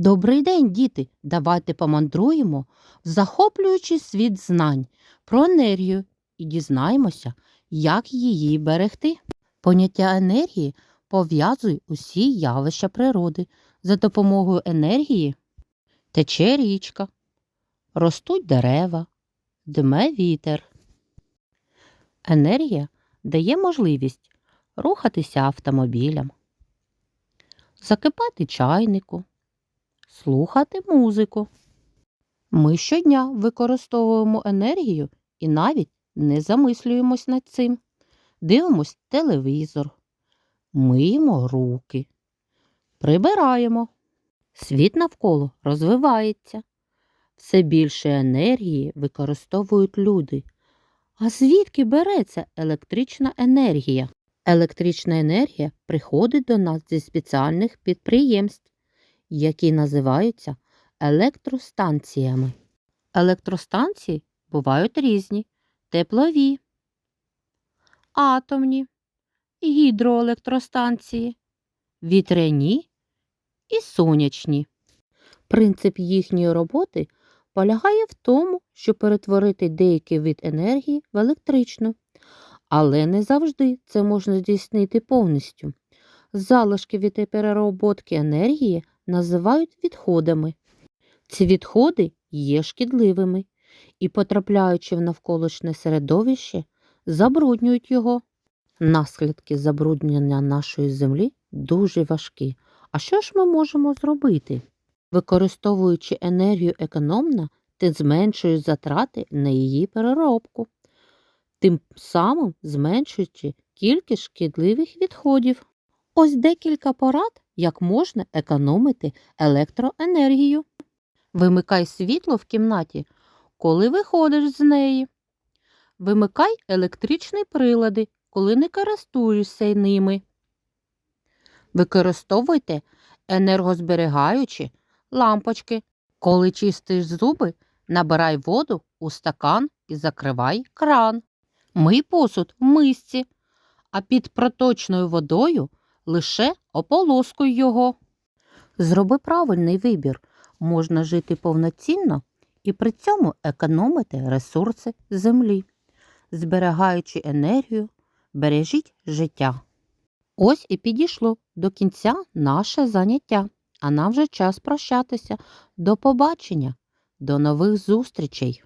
Добрий день, діти! Давайте помандруємо в захоплюючий світ знань про енергію і дізнаємося, як її берегти. Поняття енергії пов'язує усі явища природи. За допомогою енергії тече річка, ростуть дерева, дме вітер. Енергія дає можливість рухатися автомобілям, закипати чайнику, слухати музику. Ми щодня використовуємо енергію і навіть не замислюємось над цим. Дивимось телевізор, миємо руки, прибираємо. Світ навколо розвивається. Все більше енергії використовують люди. А звідки береться електрична енергія? Електрична енергія приходить до нас зі спеціальних підприємств, які називаються електростанціями. Електростанції бувають різні: теплові, атомні, гідроелектростанції, вітряні і сонячні. Принцип їхньої роботи полягає в тому, щоб перетворити деякий вид енергії в електричну. Але не завжди це можна здійснити повністю. Залишки від перероботки енергії називають відходами. Ці відходи є шкідливими і, потрапляючи в навколишнє середовище, забруднюють його. Наслідки забруднення нашої землі дуже важкі. А що ж ми можемо зробити? Використовуючи енергію економно, ти зменшуєш затрати на її переробку, тим самим зменшуючи кількість шкідливих відходів. Ось декілька порад, як можна економити електроенергію. Вимикай світло в кімнаті, коли виходиш з неї. Вимикай електричні прилади, коли не користуєшся ними. Використовуйте енергозберігаючі лампочки. Коли чистиш зуби, набирай воду у стакан і закривай кран. Мий посуд в мисці, а під проточною водою лише ополоскуй його. Зроби правильний вибір. Можна жити повноцінно і при цьому економити ресурси землі. Зберігаючи енергію, бережіть життя. Ось і підійшло до кінця наше заняття, а нам вже час прощатися. До побачення, до нових зустрічей!